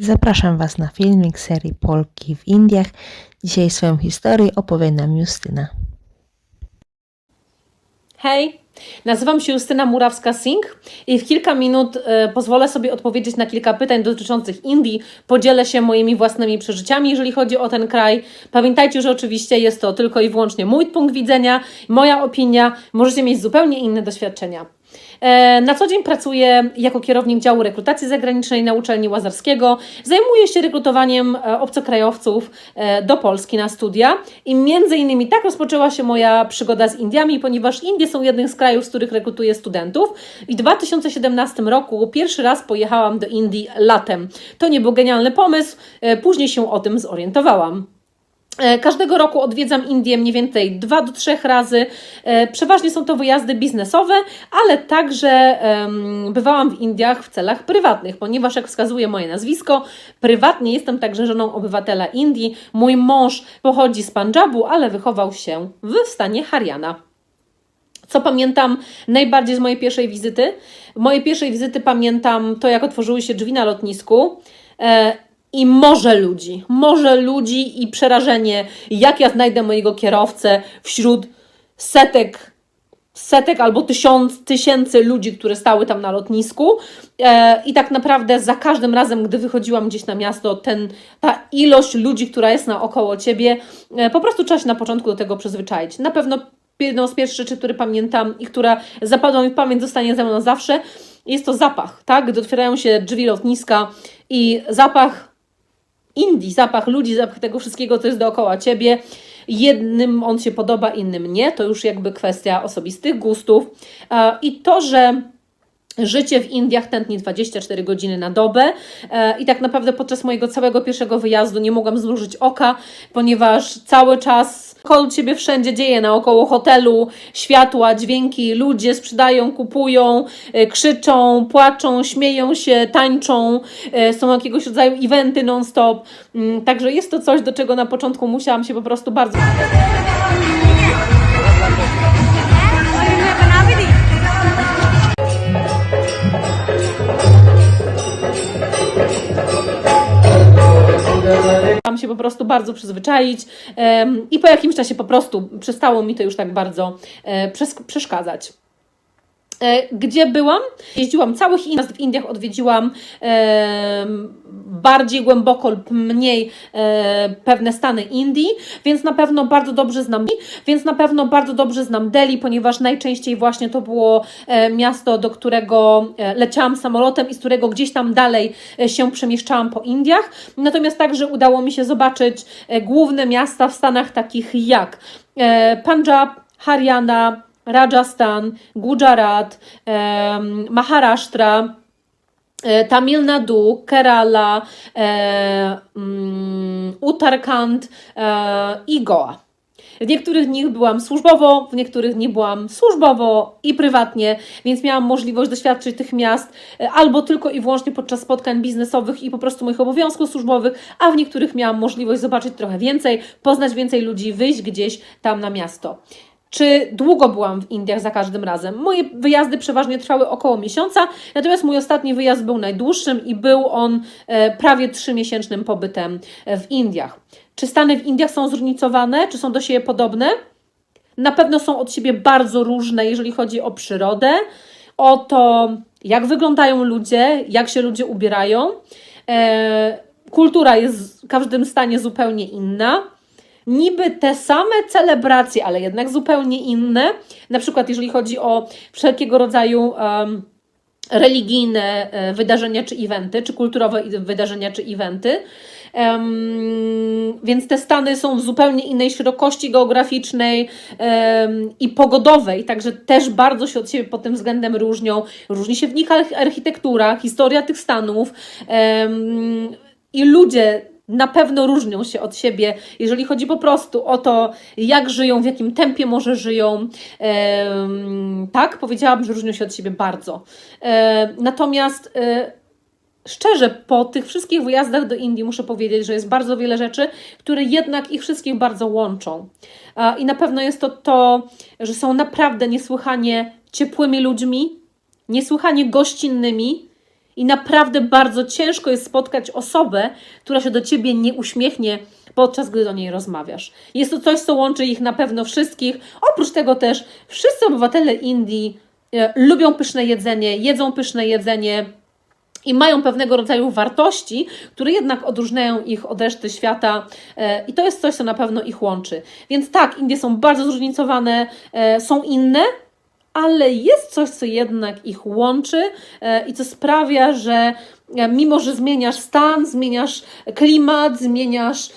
zapraszam Was na filmik serii Polki w Indiach. Dzisiaj swoją historię opowie nam Justyna. Hej, nazywam się Justyna Murawska-Singh i w kilka minut e, pozwolę sobie odpowiedzieć na kilka pytań dotyczących Indii. Podzielę się moimi własnymi przeżyciami, jeżeli chodzi o ten kraj. Pamiętajcie, że oczywiście jest to tylko i wyłącznie mój punkt widzenia, moja opinia. Możecie mieć zupełnie inne doświadczenia. E, Na co dzień pracuję jako kierownik działu rekrutacji zagranicznej na uczelni Łazarskiego. Zajmuję się rekrutowaniem e, obcokrajowców e, do Polski na studia i między innymi tak rozpoczęła się moja przygoda z Indiami, ponieważ Indie są jednym z krajów, z których rekrutuję studentów. I w 2017 roku pierwszy raz pojechałam do Indii latem. To nie był genialny pomysł, później się o tym zorientowałam. E, Każdego roku odwiedzam Indię mniej więcej dwa do trzech razy. E, Przeważnie są to wyjazdy biznesowe, ale także bywałam w Indiach w celach prywatnych, ponieważ jak wskazuje moje nazwisko, prywatnie jestem także żoną obywatela Indii. Mój mąż pochodzi z Pandżabu, ale wychował się w stanie Haryana. Co pamiętam najbardziej z mojej pierwszej wizyty? Mojej pierwszej wizyty pamiętam to, jak otworzyły się drzwi na lotnisku. I morze ludzi, morze ludzi i przerażenie, jak ja znajdę mojego kierowcę wśród setek, setek albo tysiąc, tysięcy ludzi, które stały tam na lotnisku. E, I tak naprawdę za każdym razem, gdy wychodziłam gdzieś na miasto, ten, ta ilość ludzi, która jest naokoło ciebie, e, po prostu trzeba się na początku do tego przyzwyczaić. Na pewno jedną z pierwszych rzeczy, które pamiętam i która zapadła mi w pamięć, zostanie ze mną zawsze, jest to zapach, tak? Gdy otwierają się drzwi lotniska i zapach Indii, zapach ludzi, zapach tego wszystkiego, co jest dookoła ciebie. Jednym on się podoba, innym nie. To już jakby kwestia osobistych gustów. E, I to, że Życie w Indiach tętni 24 godziny na dobę. E, i tak naprawdę podczas mojego całego pierwszego wyjazdu nie mogłam zmrużyć oka, ponieważ cały czas koło Ciebie wszędzie dzieje naokoło hotelu, światła, dźwięki, ludzie sprzedają, kupują, e, krzyczą, płaczą, śmieją się, tańczą, e, są jakiegoś rodzaju eventy non-stop, Mm, także jest to coś, do czego na początku musiałam się po prostu bardzo... Musiałam się po prostu bardzo przyzwyczaić i po jakimś czasie po prostu przestało mi to już tak bardzo e, przes- przeszkadzać. E, Gdzie byłam? Jeździłam całych Indiach, w Indiach odwiedziłam em, bardziej głęboko lub mniej e, pewne stany Indii, więc na pewno bardzo dobrze znam więc na pewno bardzo dobrze znam Delhi, ponieważ najczęściej właśnie to było e, miasto, do którego e, leciałam samolotem i z którego gdzieś tam dalej e, się przemieszczałam po Indiach. Natomiast także udało mi się zobaczyć e, główne miasta w stanach takich jak e, Punjab, Haryana, Rajasthan, Gujarat, Maharashtra, e, Tamil Nadu, Kerala, e, mm, Uttarakhand e, i Goa. W niektórych z nich byłam służbowo, w niektórych nie byłam służbowo i prywatnie, więc miałam możliwość doświadczyć tych miast e, albo tylko i wyłącznie podczas spotkań biznesowych i po prostu moich obowiązków służbowych, a w niektórych miałam możliwość zobaczyć trochę więcej, poznać więcej ludzi, wyjść gdzieś tam na miasto. Czy długo byłam w Indiach za każdym razem? Moje wyjazdy przeważnie trwały około miesiąca, natomiast mój ostatni wyjazd był najdłuższym i był on e, prawie trzymiesięcznym pobytem e, w Indiach. Czy Stany w Indiach są zróżnicowane? Czy są do siebie podobne? Na pewno są od siebie bardzo różne, jeżeli chodzi o przyrodę, o to, jak wyglądają ludzie, jak się ludzie ubierają. E, kultura jest w każdym stanie zupełnie inna. Niby te same celebracje, ale jednak zupełnie inne. Na przykład, jeżeli chodzi o wszelkiego rodzaju. em, religijne e, wydarzenia czy eventy, czy kulturowe wydarzenia czy eventy. Em, więc te stany są w zupełnie innej szerokości geograficznej em, i pogodowej, także też bardzo się od siebie pod tym względem różnią. Różni się w nich arch- architektura, historia tych stanów em, i ludzie na pewno różnią się od siebie, jeżeli chodzi po prostu o to, jak żyją, w jakim tempie może żyją. Tak, powiedziałabym, że różnią się od siebie bardzo. E, natomiast e, szczerze, po tych wszystkich wyjazdach do Indii muszę powiedzieć, że jest bardzo wiele rzeczy, które jednak ich wszystkich bardzo łączą. A, I na pewno jest to to, że są naprawdę niesłychanie ciepłymi ludźmi, niesłychanie gościnnymi I naprawdę bardzo ciężko jest spotkać osobę, która się do ciebie nie uśmiechnie podczas gdy do niej rozmawiasz. Jest to coś, co łączy ich na pewno wszystkich. Oprócz tego też wszyscy obywatele Indii e, lubią pyszne jedzenie, jedzą pyszne jedzenie, i mają pewnego rodzaju wartości, które jednak odróżniają ich od reszty świata, e, i to jest coś, co na pewno ich łączy. Więc tak, Indie są bardzo zróżnicowane, e, są inne, ale jest coś, co jednak ich łączy e, i co sprawia, że e, mimo, że zmieniasz stan, zmieniasz klimat, zmieniasz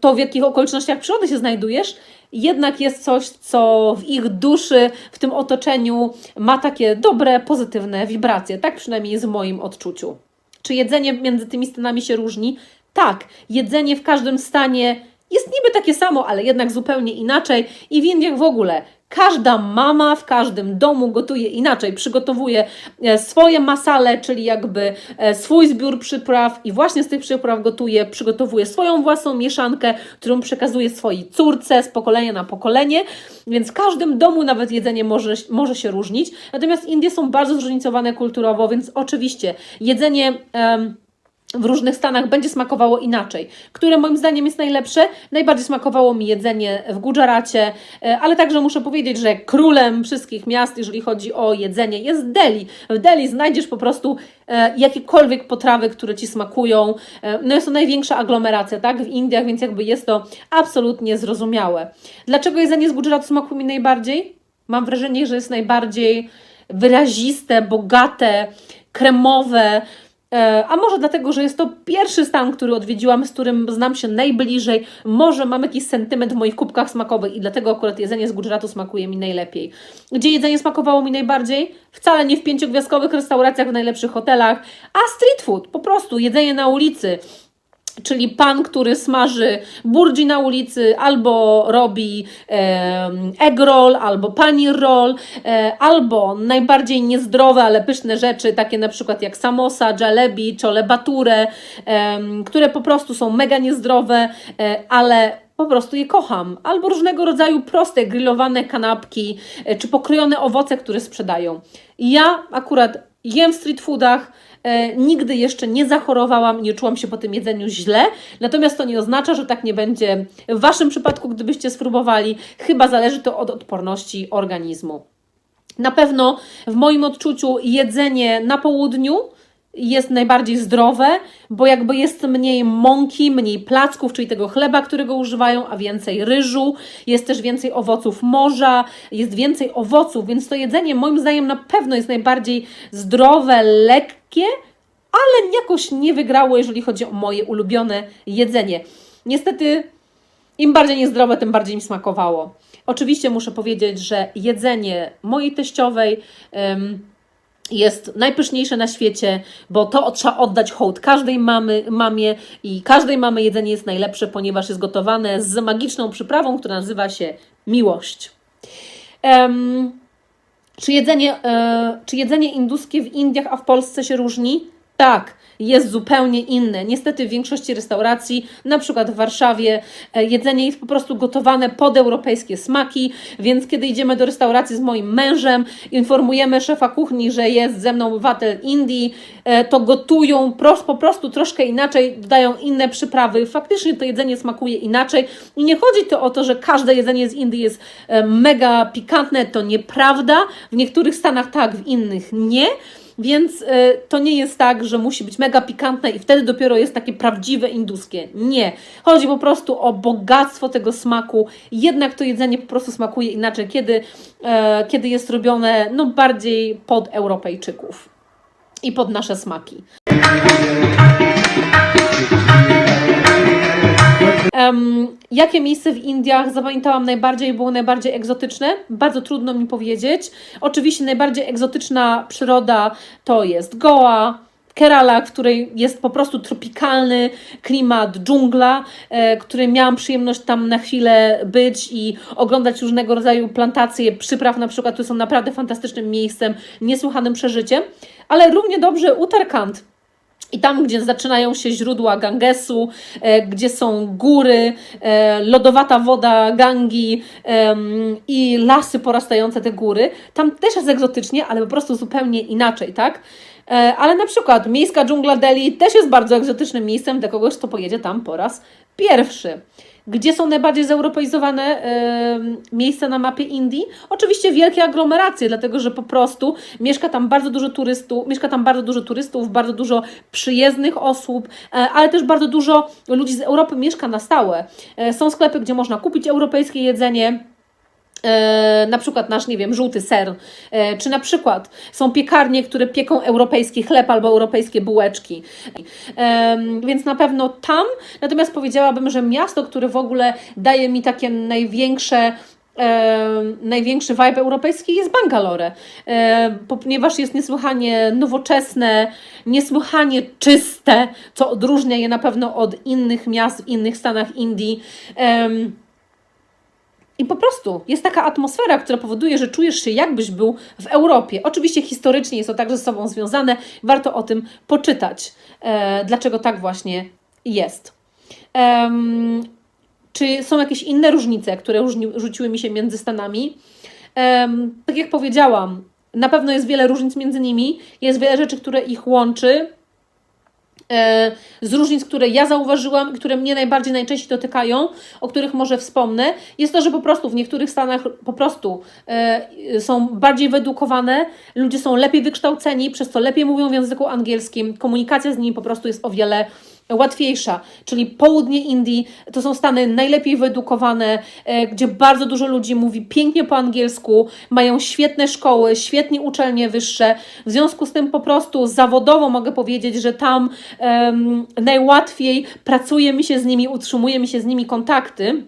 to, w jakich okolicznościach przyrody się znajdujesz, jednak jest coś, co w ich duszy, w tym otoczeniu ma takie dobre, pozytywne wibracje. Tak przynajmniej jest w moim odczuciu. Czy jedzenie między tymi stanami się różni? Tak, jedzenie w każdym stanie jest niby takie samo, ale jednak zupełnie inaczej i w Indiach w ogóle. Każda mama w każdym domu gotuje inaczej, przygotowuje e, swoje masale, czyli jakby e, swój zbiór przypraw i właśnie z tych przypraw gotuje, przygotowuje swoją własną mieszankę, którą przekazuje swojej córce z pokolenia na pokolenie, więc w każdym domu nawet jedzenie może, może się różnić. Natomiast Indie są bardzo zróżnicowane kulturowo, więc oczywiście jedzenie... em, w różnych stanach będzie smakowało inaczej. Które moim zdaniem jest najlepsze? Najbardziej smakowało mi jedzenie w Gujaracie, e, ale także muszę powiedzieć, że królem wszystkich miast, jeżeli chodzi o jedzenie, jest Delhi. W Delhi znajdziesz po prostu e, jakiekolwiek potrawy, które Ci smakują. E, no jest to największa aglomeracja, tak, w Indiach, więc jakby jest to absolutnie zrozumiałe. Dlaczego jedzenie z Gujaratu smakuje mi najbardziej? Mam wrażenie, że jest najbardziej wyraziste, bogate, kremowe, A może dlatego, że jest to pierwszy stan, który odwiedziłam, z którym znam się najbliżej. Może mam jakiś sentyment w moich kubkach smakowych i dlatego akurat jedzenie z Gujaratu smakuje mi najlepiej. Gdzie jedzenie smakowało mi najbardziej? Wcale nie w pięciogwiazdkowych restauracjach, w najlepszych hotelach, a street food, po prostu jedzenie na ulicy. Czyli pan, który smaży burdzi na ulicy, albo robi em, egg roll, albo paneer roll, e, albo najbardziej niezdrowe, ale pyszne rzeczy, takie na przykład jak samosa, jalebi, chole bature, em, które po prostu są mega niezdrowe, e, ale po prostu je kocham. Albo różnego rodzaju proste, grillowane kanapki, e, czy pokrojone owoce, które sprzedają. Ja akurat jem w street foodach, e, nigdy jeszcze nie zachorowałam, nie czułam się po tym jedzeniu źle, natomiast to nie oznacza, że tak nie będzie w Waszym przypadku, gdybyście spróbowali. Chyba zależy to od odporności organizmu. Na pewno w moim odczuciu jedzenie na południu jest najbardziej zdrowe, bo jakby jest mniej mąki, mniej placków, czyli tego chleba, którego używają, a więcej ryżu, jest też więcej owoców morza, jest więcej owoców, więc to jedzenie moim zdaniem na pewno jest najbardziej zdrowe, lekkie, ale jakoś nie wygrało, jeżeli chodzi o moje ulubione jedzenie. Niestety im bardziej niezdrowe, tym bardziej mi smakowało. Oczywiście muszę powiedzieć, że jedzenie mojej teściowej jest najpyszniejsze na świecie, bo to trzeba oddać hołd każdej mamy, mamie i każdej mamy jedzenie jest najlepsze, ponieważ jest gotowane z magiczną przyprawą, która nazywa się miłość. Em, czy, jedzenie, e, czy jedzenie induskie w Indiach, a w Polsce się różni? Tak, jest zupełnie inne. Niestety w większości restauracji, na przykład w Warszawie, e, jedzenie jest po prostu gotowane pod europejskie smaki, więc kiedy idziemy do restauracji z moim mężem, informujemy szefa kuchni, że jest ze mną obywatel Indii, e, to gotują po prostu troszkę inaczej, dodają inne przyprawy. Faktycznie to jedzenie smakuje inaczej i nie chodzi to o to, że każde jedzenie z Indii jest e, mega pikantne, to nieprawda. W niektórych stanach tak, w innych nie. Więc y, to nie jest tak, że musi być mega pikantne i wtedy dopiero jest takie prawdziwe induskie. Nie. Chodzi po prostu o bogactwo tego smaku. Jednak to jedzenie po prostu smakuje inaczej, kiedy, e, kiedy jest robione no, bardziej pod Europejczyków i pod nasze smaki. Em, jakie miejsce w Indiach zapamiętałam najbardziej, było najbardziej egzotyczne? Bardzo trudno mi powiedzieć. Oczywiście najbardziej egzotyczna przyroda to jest Goa, Kerala, w której jest po prostu tropikalny klimat, dżungla, e, której miałam przyjemność tam na chwilę być i oglądać różnego rodzaju plantacje przypraw, na przykład, które są naprawdę fantastycznym miejscem, niesłychanym przeżyciem, ale równie dobrze Uttarakhand I tam, gdzie zaczynają się źródła Gangesu, e, gdzie są góry, e, lodowata woda Gangi em, i lasy porastające te góry, tam też jest egzotycznie, ale po prostu zupełnie inaczej, tak? E, ale na przykład miejska dżungla Delhi też jest bardzo egzotycznym miejscem dla kogoś, kto pojedzie tam po raz pierwszy. Gdzie są najbardziej zeuropeizowane e, miejsca na mapie Indii? Oczywiście wielkie aglomeracje, dlatego że po prostu mieszka tam bardzo dużo turystów, mieszka tam bardzo dużo turystów, bardzo dużo przyjezdnych osób, e, ale też bardzo dużo ludzi z Europy mieszka na stałe. E, są sklepy, gdzie można kupić europejskie jedzenie. E, na przykład nasz, nie wiem, żółty ser, e, czy na przykład są piekarnie, które pieką europejski chleb albo europejskie bułeczki. E, więc na pewno tam, natomiast powiedziałabym, że miasto, które w ogóle daje mi takie największe e, największy vibe europejski jest Bangalore, e, ponieważ jest niesłychanie nowoczesne, niesłychanie czyste, co odróżnia je na pewno od innych miast w innych stanach Indii. Em, i po prostu jest taka atmosfera, która powoduje, że czujesz się jakbyś był w Europie. Oczywiście historycznie jest to także ze sobą związane, warto o tym poczytać, e, dlaczego tak właśnie jest. Em, czy są jakieś inne różnice, które różni, rzuciły mi się między Stanami? Em, tak jak powiedziałam, na pewno jest wiele różnic między nimi, jest wiele rzeczy, które ich łączy, z różnic, które ja zauważyłam, które mnie najbardziej najczęściej dotykają, o których może wspomnę, jest to, że po prostu w niektórych stanach po prostu e, są bardziej wyedukowane, ludzie są lepiej wykształceni, przez co lepiej mówią w języku angielskim, komunikacja z nimi po prostu jest o wiele łatwiejsza, czyli południe Indii to są stany najlepiej wyedukowane, e, gdzie bardzo dużo ludzi mówi pięknie po angielsku, mają świetne szkoły, świetnie uczelnie wyższe. W związku z tym po prostu zawodowo mogę powiedzieć, że tam em, najłatwiej pracuje mi się z nimi, utrzymuje mi się z nimi kontakty.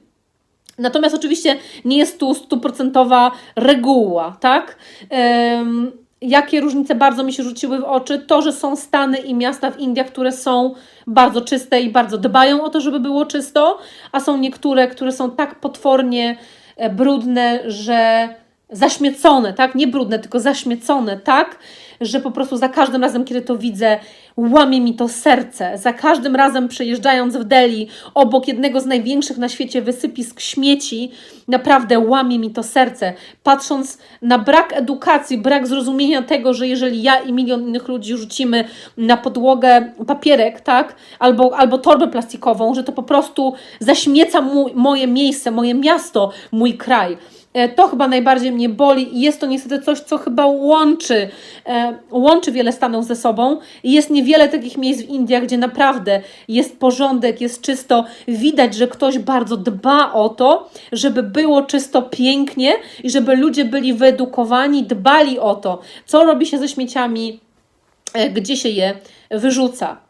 Natomiast oczywiście nie jest tu stuprocentowa reguła, tak? Em, jakie różnice bardzo mi się rzuciły w oczy? To, że są stany i miasta w Indiach, które są bardzo czyste i bardzo dbają o to, żeby było czysto, a są niektóre, które są tak potwornie e, brudne, że zaśmiecone, tak? Nie brudne, tylko zaśmiecone, tak? Że po prostu za każdym razem, kiedy to widzę, łamie mi to serce. Za każdym razem przejeżdżając w Delhi obok jednego z największych na świecie wysypisk śmieci, naprawdę łamie mi to serce. Patrząc na brak edukacji, brak zrozumienia tego, że jeżeli ja i milion innych ludzi rzucimy na podłogę papierek, tak, albo, albo torbę plastikową, że to po prostu zaśmieca moje miejsce, moje miasto, mój kraj. E, To chyba najbardziej mnie boli i jest to niestety coś, co chyba łączy, e, łączy wiele stanów ze sobą. I jest niewiele takich miejsc w Indiach, gdzie naprawdę jest porządek, jest czysto. Widać, że ktoś bardzo dba o to, żeby było czysto, pięknie i żeby ludzie byli wyedukowani, dbali o to, co robi się ze śmieciami, e, gdzie się je wyrzuca.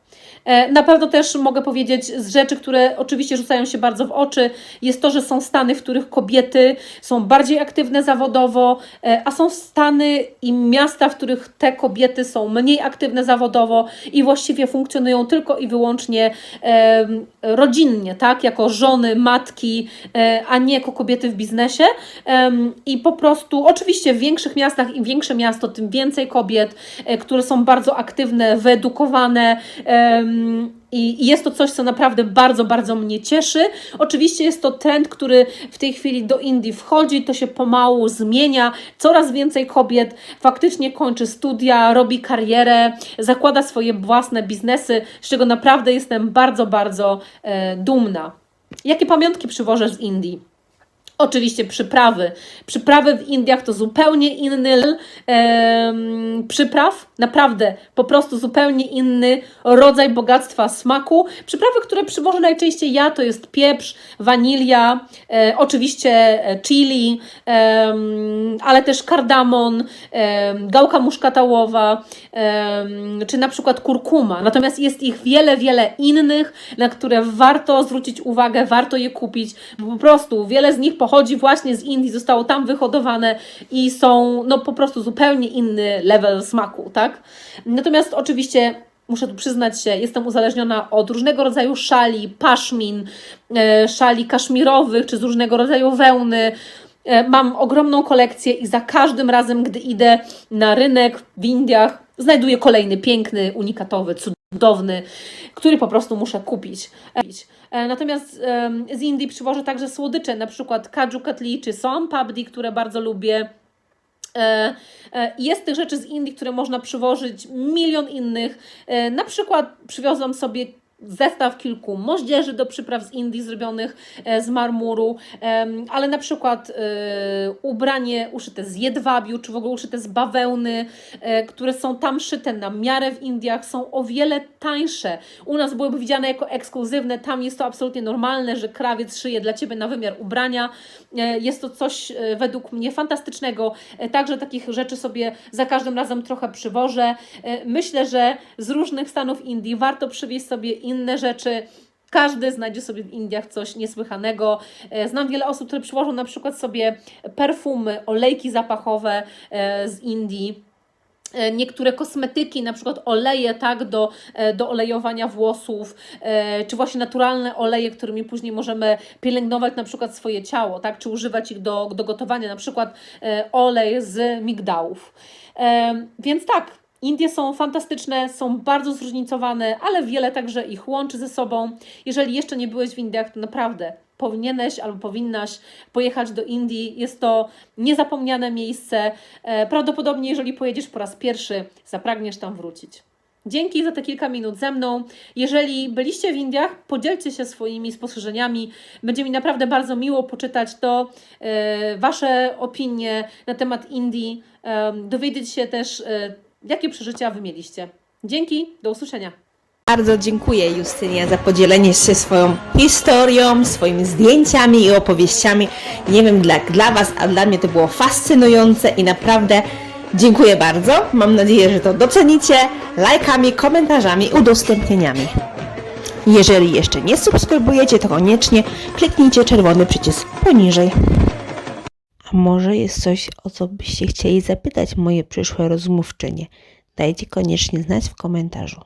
E, Na pewno też mogę powiedzieć z rzeczy, które oczywiście rzucają się bardzo w oczy, jest to, że są stany, w których kobiety są bardziej aktywne zawodowo, e, a są stany i miasta, w których te kobiety są mniej aktywne zawodowo i właściwie funkcjonują tylko i wyłącznie rodzinnie, tak, jako żony, matki, e, a nie jako kobiety w biznesie. I po prostu, oczywiście w większych miastach, im większe miasto, tym więcej kobiet, które są bardzo aktywne, wyedukowane. I jest to coś, co naprawdę bardzo, bardzo mnie cieszy. Oczywiście jest to trend, który w tej chwili do Indii wchodzi, to się pomału zmienia. Coraz więcej kobiet faktycznie kończy studia, robi karierę, zakłada swoje własne biznesy, z czego naprawdę jestem bardzo, bardzo e, dumna. Jakie pamiątki przywożę z Indii? Oczywiście przyprawy. Przyprawy w Indiach to zupełnie inny em, przypraw, naprawdę po prostu zupełnie inny rodzaj bogactwa smaku. Przyprawy, które przywożę najczęściej ja, to jest pieprz, wanilia, e, oczywiście e, chili, em, ale też kardamon, em, gałka muszkatałowa, em, czy na przykład kurkuma. Natomiast jest ich wiele, wiele innych, na które warto zwrócić uwagę, warto je kupić, bo po prostu wiele z nich pochodzi właśnie z Indii, zostało tam wyhodowane i są no po prostu zupełnie inny level smaku, tak? Natomiast oczywiście muszę tu przyznać się, jestem uzależniona od różnego rodzaju szali, paszmin, e, szali kaszmirowych czy z różnego rodzaju wełny. E, Mam ogromną kolekcję i za każdym razem, gdy idę na rynek w Indiach, znajduję kolejny piękny, unikatowy, cudowny cudowny, który po prostu muszę kupić. E, Natomiast z Indii przywożę także słodycze, na przykład kaju katli czy som papdi, które bardzo lubię. E, e, Jest tych rzeczy z Indii, które można przywożyć, milion innych. Na przykład przywiozłam sobie zestaw kilku moździerzy do przypraw z Indii zrobionych e, z marmuru, ale na przykład e, ubranie uszyte z jedwabiu, czy w ogóle uszyte z bawełny, e, które są tam szyte na miarę w Indiach, są o wiele tańsze. U nas byłyby widziane jako ekskluzywne, tam jest to absolutnie normalne, że krawiec szyje dla Ciebie na wymiar ubrania. Jest to coś według mnie fantastycznego. Także takich rzeczy sobie za każdym razem trochę przywożę. Myślę, że z różnych stanów Indii warto przywieźć sobie inne rzeczy. Każdy znajdzie sobie w Indiach coś niesłychanego. E, Znam wiele osób, które przywożą na przykład sobie perfumy, olejki zapachowe e, z Indii. E, Niektóre kosmetyki, na przykład oleje, tak, do, do olejowania włosów, czy właśnie naturalne oleje, którymi później możemy pielęgnować na przykład swoje ciało, tak, czy używać ich do, do gotowania, na przykład olej z migdałów. Więc tak, Indie są fantastyczne, są bardzo zróżnicowane, ale wiele także ich łączy ze sobą. Jeżeli jeszcze nie byłeś w Indiach, to naprawdę powinieneś albo powinnaś pojechać do Indii. Jest to niezapomniane miejsce. E, Prawdopodobnie, jeżeli pojedziesz po raz pierwszy, zapragniesz tam wrócić. Dzięki za te kilka minut ze mną. Jeżeli byliście w Indiach, podzielcie się swoimi spostrzeżeniami. Będzie mi naprawdę bardzo miło poczytać to, e, Wasze opinie na temat Indii, e, dowiedzieć się też, jakie przeżycia Wy mieliście. Dzięki, do usłyszenia. Bardzo dziękuję Justynie za podzielenie się swoją historią, swoimi zdjęciami i opowieściami. Nie wiem jak dla Was, a dla mnie to było fascynujące i naprawdę dziękuję bardzo. Mam nadzieję, że to docenicie lajkami, komentarzami, udostępnieniami. Jeżeli jeszcze nie subskrybujecie, to koniecznie kliknijcie czerwony przycisk poniżej. A może jest coś, o co byście chcieli zapytać moje przyszłe rozmówczynie? Dajcie koniecznie znać w komentarzu.